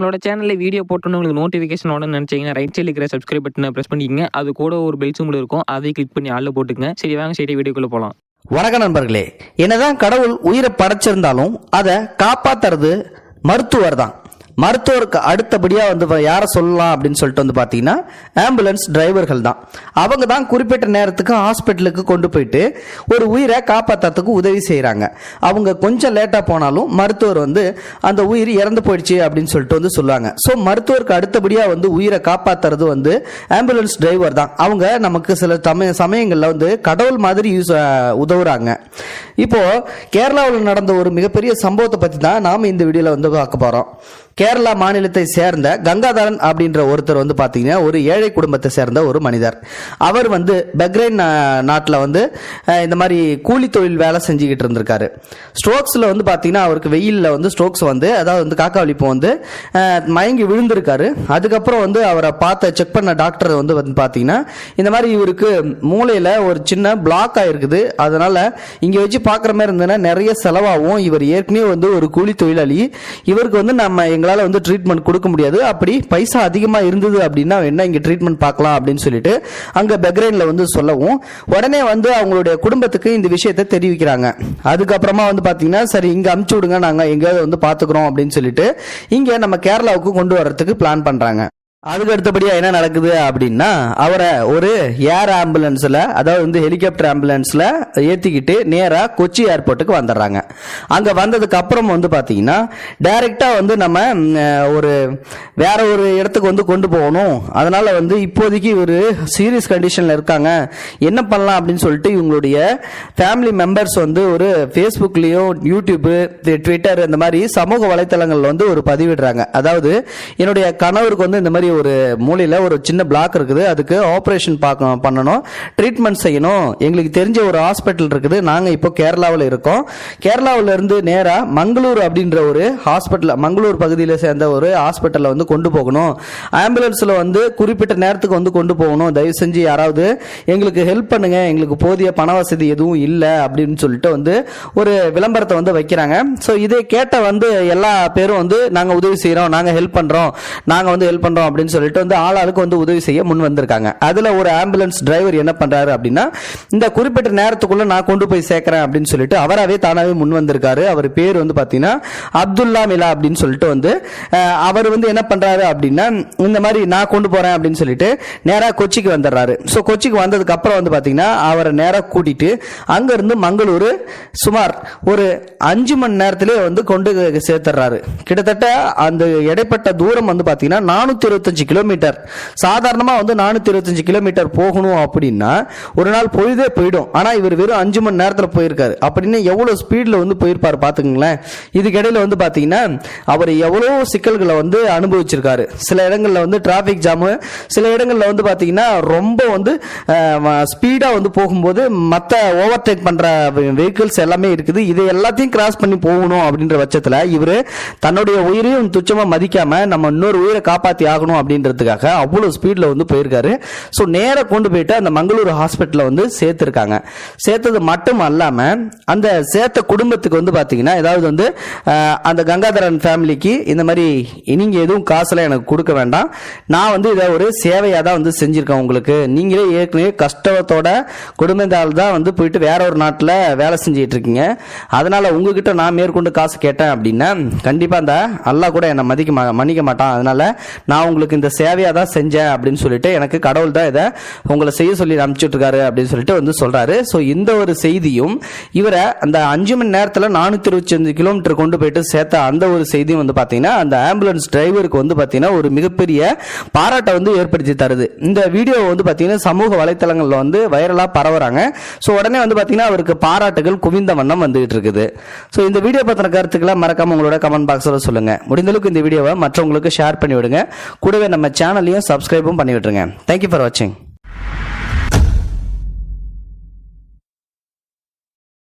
நம்மளோட சேனலில் வீடியோ போட்டோன்னு உங்களுக்கு நோட்டிஃபிகேஷன் உடனே நினச்சிங்கன்னா ரைட் சைடில் இருக்கிற சப்ஸ்கிரைப் பட்டனை ப்ரெஸ் பண்ணிக்கங்க. அது கூட ஒரு பெல் சிம்பிள் இருக்கும். அதை கிளிக் பண்ணி ஆளில் போட்டுக்கங்க. சரி வாங்க சரி வீடியோக்குள்ளே போகலாம் வணக்கம் நண்பர்களே. என்னதான் கடவுள் உயிரை படைச்சிருந்தாலும் அதை காப்பாத்துறது மருத்துவர் தான். மருத்துவருக்கு அடுத்தபடியாக வந்து யாரை சொல்லலாம் அப்படின்னு சொல்லிட்டு வந்து பார்த்தீங்கன்னா ஆம்புலன்ஸ் டிரைவர்கள் தான். அவங்க தான் குறிப்பிட்ட நேரத்துக்கு ஹாஸ்பிட்டலுக்கு கொண்டு போயிட்டு ஒரு உயிரை காப்பாற்றுறதுக்கு உதவி செய்கிறாங்க அவங்க கொஞ்சம் லேட்டாக போனாலும் மருத்துவர் வந்து அந்த உயிர் இறந்து போயிடுச்சு அப்படின்னு சொல்லிட்டு வந்து சொல்லுவாங்க. ஸோ மருத்துவருக்கு அடுத்தபடியாக வந்து உயிரை காப்பாற்றுறது வந்து ஆம்புலன்ஸ் டிரைவர் தான். அவங்க நமக்கு சில சமய சமயங்களில் வந்து கடவுள் மாதிரி யூஸ் உதவுறாங்க. இப்போது கேரளாவில் நடந்த ஒரு மிகப்பெரிய சம்பவத்தை பற்றி தான் நாம் இந்த வீடியோவில் வந்து பார்க்க போகிறோம் கே கேரளா மாநிலத்தை சேர்ந்த கங்காதரன் அப்படின்ற ஒருத்தர் வந்து பார்த்தீங்கன்னா ஒரு ஏழை குடும்பத்தை சேர்ந்த ஒரு மனிதர். அவர் வந்து பக்ரைன் நாட்டில் வந்து இந்த மாதிரி கூலி தொழில் வேலை செஞ்சுக்கிட்டு இருந்திருக்காரு. ஸ்ட்ரோக்ஸில் வந்து பார்த்தீங்கன்னா அவருக்கு வெயிலில் வந்து ஸ்ட்ரோக்ஸ் வந்து அதாவது வந்து காக்கா வலிப்பு வந்து மயங்கி விழுந்திருக்காரு. அதுக்கப்புறம் வந்து அவரை பார்த்த செக் பண்ண டாக்டர் வந்து வந்து பார்த்தீங்கன்னா இந்த மாதிரி இவருக்கு மூளையில் ஒரு சின்ன பிளாக் ஆகிருக்குது அதனால் இங்கே வச்சு பார்க்குற மாதிரி இருந்ததுன்னா நிறைய செலவாகும் இவர் ஏற்கனவே வந்து ஒரு கூலி தொழிலாளி. இவருக்கு வந்து நம்ம எங்களால் வந்து ட்ரீட்மெண்ட் கொடுக்க முடியாது. அப்படி பைசா அதிகமாக இருந்தது அப்படின்னா என்ன இங்கே ட்ரீட்மெண்ட் பார்க்கலாம் அப்படின்னு சொல்லிட்டு அங்கே பெக்ரைனில் வந்து சொல்லவும் உடனே வந்து அவங்களுடைய குடும்பத்துக்கு இந்த விஷயத்தை தெரிவிக்கிறாங்க. அதுக்கப்புறமா வந்து பார்த்தீங்கன்னா சரி இங்கே அமுச்சு விடுங்க நாங்கள் எங்கேயாவது வந்து பார்த்துக்குறோம் அப்படின்னு சொல்லிட்டு இங்கே நம்ம கேரளாவுக்கு கொண்டு வர்றதுக்கு பிளான் பண்ணுறாங்க அதுக்கு அடுத்தபடியாக என்ன நடக்குது அப்படின்னா அவரை ஒரு ஏர் ஆம்புலன்ஸில் அதாவது வந்து ஹெலிகாப்டர் ஆம்புலன்ஸில் ஏற்றிக்கிட்டு நேராக கொச்சி ஏர்போர்ட்டுக்கு வந்துடுறாங்க. அங்கே வந்ததுக்கு அப்புறம் வந்து பார்த்தீங்கன்னா டைரெக்டாக வந்து நம்ம ஒரு வேற ஒரு இடத்துக்கு வந்து கொண்டு போகணும். அதனால் வந்து இப்போதைக்கு ஒரு சீரியஸ் கண்டிஷனில் இருக்காங்க. என்ன பண்ணலாம் அப்படின்னு சொல்லிட்டு இவங்களுடைய ஃபேமிலி மெம்பர்ஸ் வந்து ஒரு ஃபேஸ்புக்லேயும் யூடியூப்பு ட்விட்டர் இந்த மாதிரி சமூக வலைத்தளங்களில் வந்து ஒரு பதிவிடுறாங்க. அதாவது என்னுடைய கணவருக்கு வந்து இந்த மாதிரி ஒரு மூலையில் ஒரு சின்ன பிளாக் இருக்குது. அதுக்கு ஆப்ரேஷன் பார்க்க பண்ணணும். ட்ரீட்மெண்ட் செய்யணும். எங்களுக்கு தெரிஞ்ச ஒரு ஹாஸ்பிட்டல் இருக்குது. நாங்கள் இப்போ கேரளாவில் இருக்கோம். கேரளாவில் இருந்து மங்களூர் அப்படின்ற ஒரு ஹாஸ்பிட்டல் மங்களூர் பகுதியில் சேர்ந்த ஒரு ஹாஸ்பிட்டலில் வந்து கொண்டு போகணும். ஆம்புலன்ஸில் வந்து குறிப்பிட்ட நேரத்துக்கு வந்து கொண்டு போகணும். தயவு செஞ்சு யாராவது எங்களுக்கு ஹெல்ப் பண்ணுங்கள் எங்களுக்கு போதிய பண வசதி எதுவும் இல்லை அப்படின்னு சொல்லிட்டு வந்து ஒரு விளம்பரத்தை வந்து வைக்கிறாங்க. ஸோ இதை கேட்ட வந்து எல்லா பேரும் வந்து நாங்கள் உதவி செய்கிறோம் நாங்கள் ஹெல்ப் பண்ணுறோம் நாங்கள் வந்து ஹெல்ப் பண்ணுறோம் அப்படின்னு சொல்லிட்டு வந்து ஆளாளுக்கு வந்து உதவி செய்ய முன் வந்திருக்காங்க. அதில் ஒரு ஆம்புலன்ஸ் டிரைவர் என்ன பண்ணுறாரு அப்படின்னா இந்த குறிப்பிட்ட நேரத்துக்குள்ள நான் கொண்டு போய் சேர்க்குறேன் அப்படின்னு சொல்லிட்டு அவராகவே தானாகவே முன் வந்திருக்காரு. அவர் பேர் வந்து பார்த்தீங்கன்னா அப்துல்லா மிலா அப்படின்னு சொல்லிட்டு வந்து அவர் வந்து என்ன பண்ணுறாரு அப்படின்னா இந்த மாதிரி நான் கொண்டு போகிறேன் அப்படின்னு சொல்லிட்டு நேராக கொச்சிக்கு வந்துடுறாரு. ஸோ கொச்சிக்கு வந்ததுக்கு அப்புறம் வந்து பார்த்தீங்கன்னா அவரை நேராக கூட்டிட்டு அங்கேருந்து மங்களூர் சுமார் ஒரு அஞ்சு மணி நேரத்திலே வந்து கொண்டு சேர்த்துறாரு கிட்டத்தட்ட அந்த இடைப்பட்ட தூரம் வந்து பார்த்தீங்கன்னா நானூற்றி இருபத்தஞ்சு கிலோமீட்டர். சாதாரணமாக வந்து நானூற்றி இருபத்தஞ்சு கிலோமீட்டர் போகணும் அப்படின்னா ஒரு நாள் பொழுதே போயிடும். ஆனால் இவர் வெறும் அஞ்சு மணி நேரத்தில் போயிருக்காரு. அப்படின்னு எவ்வளோ ஸ்பீடில் வந்து போயிருப்பார் பார்த்துக்குங்களேன். இதுக்கிடையில் வந்து பார்த்தீங்கன்னா அவர் எவ்வளோ சிக்கல்களை வந்து அனுபவிச்சிருக்காரு. சில இடங்களில் வந்து டிராஃபிக் ஜாமு சில இடங்களில் வந்து பார்த்தீங்கன்னா ரொம்ப வந்து ஸ்பீடாக வந்து போகும்போது மற்ற ஓவர்டேக் பண்ணுற வெஹிக்கிள்ஸ் எல்லாமே இருக்குது. இதை எல்லாத்தையும் கிராஸ் பண்ணி போகணும் அப்படின்ற பட்சத்தில் இவர் தன்னுடைய உயிரையும் துச்சமாக மதிக்காமல் நம்ம இன்னொரு உயிரை காப்பாற்றி ஆகணும் அப்படின்றதுக்காக அவ்வளோ ஸ்பீடில் வந்து போயிருக்காரு. ஸோ நேராக கொண்டு போயிட்டு அந்த மங்களூர் ஹாஸ்பிட்டலில் வந்து சேர்த்துருக்காங்க. சேர்த்தது மட்டும் அல்லாமல் அந்த சேர்த்த குடும்பத்துக்கு வந்து பார்த்தீங்கன்னா ஏதாவது வந்து அந்த கங்காதரன் ஃபேமிலிக்கு இந்த மாதிரி நீங்கள் எதுவும் காசுலாம் எனக்கு கொடுக்க வேண்டாம். நான் வந்து இதை ஒரு சேவையாக தான் வந்து செஞ்சுருக்கேன் உங்களுக்கு. நீங்களே ஏற்கனவே கஷ்டத்தோட குடும்பத்தால் தான் வந்து போயிட்டு வேற ஒரு நாட்டில் வேலை செஞ்சுட்டு இருக்கீங்க. அதனால் உங்ககிட்ட நான் மேற்கொண்டு காசு கேட்டேன் அப்படின்னா கண்டிப்பாக அந்த அல்லாஹ் கூட என்னை மதிக்க மா மன்னிக்க மாட்டான். அதனால் நான் உங்களுக்கு இந்த சேவையாக தான் செஞ்சேன் அப்படின்னு சொல்லிட்டு எனக்கு கடவுள் தான் இதை உங்களை செய்ய சொல்லி அனுப்பிச்சுட்ருக்காரு அப்படின்னு சொல்லிட்டு வந்து சொல்றாரு. ஸோ இந்த ஒரு செய்தியும் இவரை அந்த அஞ்சு மணி நேரத்தில் நானூற்றி இருபத்தஞ்சு கிலோமீட்டர் கொண்டு போயிட்டு சேர்த்த அந்த ஒரு செய்தியும் வந்து பார்த்தீங்கன்னா அந்த ஆம்புலன்ஸ் டிரைவருக்கு வந்து பார்த்தீங்கன்னா ஒரு மிகப்பெரிய பாராட்டை வந்து ஏற்படுத்தி தருது. இந்த வீடியோ வந்து பார்த்தீங்கன்னா சமூக வலைத்தளங்களில் வந்து வைரலாக பரவுறாங்க. ஸோ உடனே வந்து பார்த்தீங்கன்னா அவருக்கு பாராட்டுகள் குவிந்த வண்ணம் வந்துகிட்டு இருக்குது. ஸோ இந்த வீடியோ பற்றின கருத்துக்களை மறக்காம உங்களோட கமெண்ட் பாக்ஸில் சொல்லுங்க. முடிந்தளவுக்கு இந்த வீடியோவை மற்றவங்களுக்கு ஷேர் பண்ணி விடுங்க கூடவே நம்ம சேனலையும் சப்ஸ்கிரைபும் பண்ணி விட்டுருங்க தேங்க்யூ ஃபார் வாட்சிங்